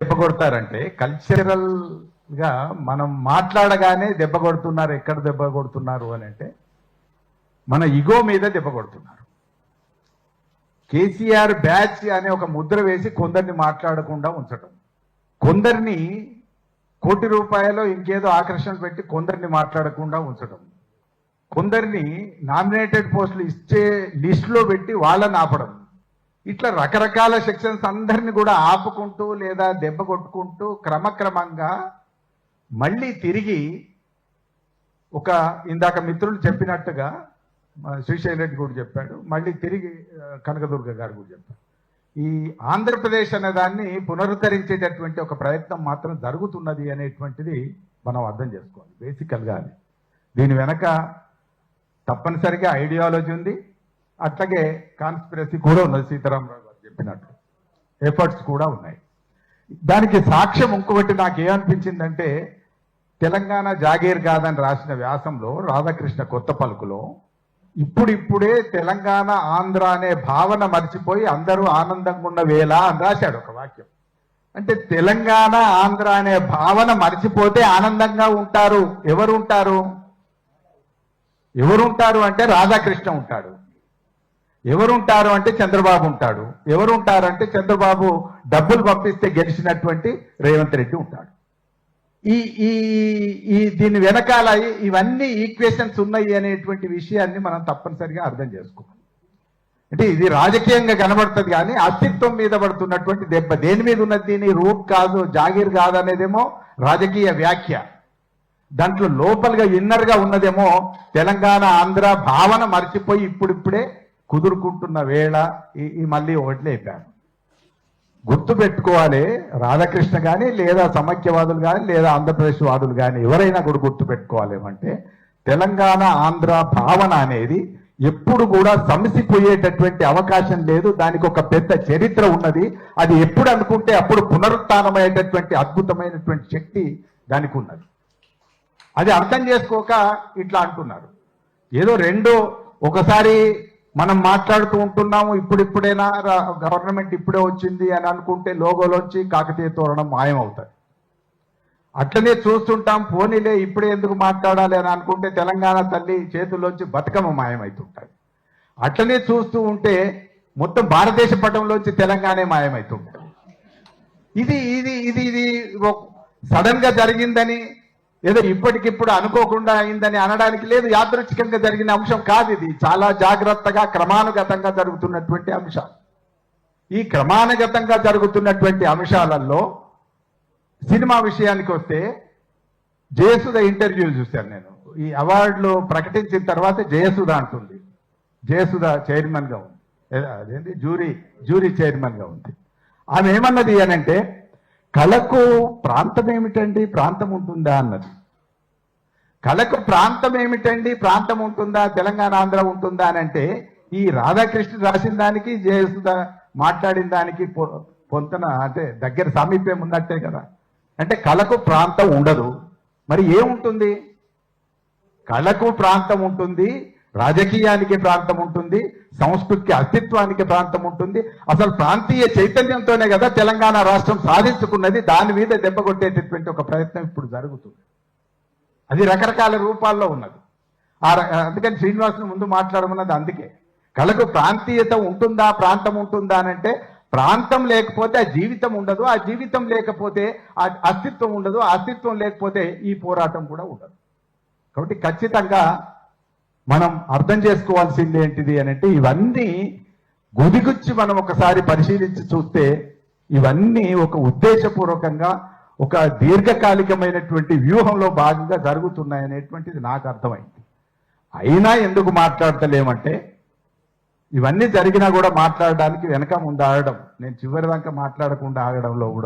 దెబ్బ కొడతారంటే కల్చరల్గా మనం మాట్లాడగానే దెబ్బ కొడుతున్నారు ఎక్కడ దెబ్బ కొడుతున్నారు అని అంటే మన ఇగో మీద దెబ్బ కొడుతున్నారు కేసీఆర్ బ్యాచ్ అనే ఒక ముద్ర వేసి కొందరిని మాట్లాడకుండా ఉంచడం కొందరిని కోటి రూపాయలు ఇంకేదో ఆకర్షణ పెట్టి కొందరిని మాట్లాడకుండా ఉంచడం కొందరిని నామినేటెడ్ పోస్టులు ఇచ్చే లిస్టులో పెట్టి వాళ్ళని ఆపడం. ఇట్లా రకరకాల సెక్షన్స్ అందరిని కూడా ఆపుకుంటూ లేదా దెబ్బ కొట్టుకుంటూ క్రమక్రమంగా మళ్ళీ తిరిగి ఒక ఇందాక మిత్రులు చెప్పినట్టుగా శ్రీశైల్ రెడ్డి కూడా చెప్పాడు మళ్ళీ తిరిగి కనకదుర్గ గారు కూడా చెప్పారు. ఈ ఆంధ్రప్రదేశ్ అనే దాన్ని పునరుద్ధరించేటటువంటి ఒక ప్రయత్నం మాత్రం జరుగుతున్నది అనేటువంటిది మనం అర్థం చేసుకోవాలి బేసికల్గా దీని వెనక తప్పనిసరిగా ఐడియాలజీ ఉంది అట్లాగే కాన్స్పిరసీ కూడా ఉన్నది. సీతారామరావు గారు చెప్పినట్టు. ఎఫర్ట్స్ కూడా ఉన్నాయి. దానికి సాక్ష్యం ఇంకొకటి నాకు ఏమనిపించిందంటే తెలంగాణ జాగీర్ కాదని రాసిన వ్యాసంలో రాధాకృష్ణ కొత్త పలుకులో ఇప్పుడిప్పుడే తెలంగాణ ఆంధ్ర అనే భావన మర్చిపోయి అందరూ ఆనందంగా ఉన్న వేళ అని రాశాడు ఒక వాక్యం. అంటే తెలంగాణ ఆంధ్ర అనే భావన మర్చిపోతే ఆనందంగా ఉంటారు. ఎవరు ఉంటారు? ఎవరుంటారు అంటే రాధాకృష్ణ ఉంటాడు. ఎవరుంటారు అంటే చంద్రబాబు ఉంటాడు. ఎవరుంటారు అంటే చంద్రబాబు డబ్బులు పంపిస్తే గెలిచినటువంటి రేవంత్ రెడ్డి ఉంటాడు. ఈ ఈ ఈ దీని వెనకాల ఇవన్నీ ఈక్వేషన్స్ ఉన్నాయి అనేటువంటి విషయాన్ని మనం తప్పనిసరిగా అర్థం చేసుకోవాలి. అంటే ఇది రాజకీయంగా కనబడుతుంది కానీ అస్తిత్వం మీద పడుతున్నటువంటి దెబ్బ దేని మీద ఉన్నది దీని? రూట్ కాదు జాగీర్ కాదు అనేదేమో రాజకీయ వ్యాఖ్య. దాంట్లో లోపలగా ఇన్నర్గా ఉన్నదేమో తెలంగాణ ఆంధ్ర భావన మర్చిపోయి ఇప్పుడిప్పుడే కుదురుకుంటున్న వేళ ఈ- మళ్ళీ ఒకటి లేపాను. గుర్తు పెట్టుకోవాలి రాధాకృష్ణ కానీ లేదా సమైక్యవాదులు కానీ లేదా ఆంధ్రప్రదేశ్ వాదులు కానీ ఎవరైనా కూడా గుర్తు పెట్టుకోవాలి ఏమంటే తెలంగాణ ఆంధ్ర భావన అనేది ఎప్పుడు కూడా సమసిపోయేటటువంటి అవకాశం లేదు. దానికి ఒక పెద్ద చరిత్ర ఉన్నది. అది ఎప్పుడు అనుకుంటే అప్పుడు పునరుత్నమయ్యేటటువంటి అద్భుతమైనటువంటి శక్తి దానికి ఉన్నది. అది అర్థం చేసుకోక ఇట్లా అంటున్నారు. ఏదో రెండో ఒకసారి మనం మాట్లాడుతూ ఉంటున్నాము ఇప్పుడిప్పుడైనా గవర్నమెంట్ ఇప్పుడే వచ్చింది అని అనుకుంటే లోగోలోంచి కాకతీయ తోరణం మాయమవుతుంది అట్లనే చూస్తుంటాం పోనీలే ఇప్పుడే ఎందుకు మాట్లాడాలి అని అనుకుంటే తెలంగాణ తల్లి చేతుల్లోంచి బతుకమ్మ మాయమవుతుంటుంది అట్లనే చూస్తూ ఉంటే మొత్తం భారతదేశ పటంలోంచి తెలంగాణ మాయమవుతుంటుంది ఇది ఇది ఇది ఇది సడన్గా జరిగిందని ఏదో ఇప్పటికిప్పుడు అనుకోకుండా అయిందని అనడానికి లేదు యాదృచ్ఛికంగా జరిగిన అంశం కాదు ఇది. చాలా జాగ్రత్తగా క్రమానుగతంగా జరుగుతున్నటువంటి అంశం. ఈ క్రమానుగతంగా జరుగుతున్నటువంటి అంశాలలో సినిమా విషయానికి వస్తే జయసుధ ఇంటర్వ్యూ చూశాను నేను. ఈ అవార్డులు ప్రకటించిన తర్వాత జయసుధ అంటుంది. జయసుధ చైర్మన్గా ఉంది. అదేంటి? జూరీ జూరీ చైర్మన్గా ఉంది. ఆమె ఏమన్నది అనంటే కళకు ప్రాంతం ఏమిటండి ప్రాంతం ఉంటుందా అన్నది. కళకు ప్రాంతం ఏమిటండి ప్రాంతం ఉంటుందా తెలంగాణ ఆంధ్ర ఉంటుందా అని అంటే ఈ రాధాకృష్ణ రాసిన దానికి జయసుధ మాట్లాడిన దానికి పొ- పొంతన అంటే దగ్గర సామీప్యం ఉన్నట్టే కదా. అంటే కళకు ప్రాంతం ఉండదు. మరి ఏముంటుంది? కళకు ప్రాంతం ఉంటుంది. రాజకీయానికి ప్రాంతం ఉంటుంది సంస్కృతికి అస్తిత్వానికి ప్రాంతం ఉంటుంది. అసలు ప్రాంతీయ చైతన్యంతోనే కదా తెలంగాణ రాష్ట్రం సాధించుకున్నది. దాని మీద దెబ్బ కొట్టేటటువంటి ఒక ప్రయత్నం ఇప్పుడు జరుగుతుంది. అది రకరకాల రూపాల్లో ఉన్నది. ఆ ర- అందుకని శ్రీనివాసుని ముందు మాట్లాడమన్నది అందుకే. కళకు ప్రాంతీయత ఉంటుందా ప్రాంతం ఉంటుందా అని అంటే ప్రాంతం లేకపోతే ఆ జీవితం ఉండదు. ఆ జీవితం లేకపోతే ఆ అస్తిత్వం ఉండదు. ఆ అస్తిత్వం లేకపోతే ఈ పోరాటం కూడా ఉండదు. కాబట్టి ఖచ్చితంగా మనం అర్థం చేసుకోవాల్సింది ఏంటిది అని అంటే ఇవన్నీ గుదిగుచ్చి మనం ఒకసారి పరిశీలించి చూస్తే ఇవన్నీ ఒక ఉద్దేశపూర్వకంగా ఒక దీర్ఘకాలికమైనటువంటి వ్యూహంలో భాగంగా జరుగుతున్నాయనేటువంటిది నాకు అర్థమైంది. అయినా ఎందుకు మాట్లాడతలేమంటే ఇవన్నీ జరిగినా కూడా మాట్లాడడానికి వెనక ముందు ఆగడం నేను చివరి దాకా మాట్లాడకుండా ఆగడంలో కూడా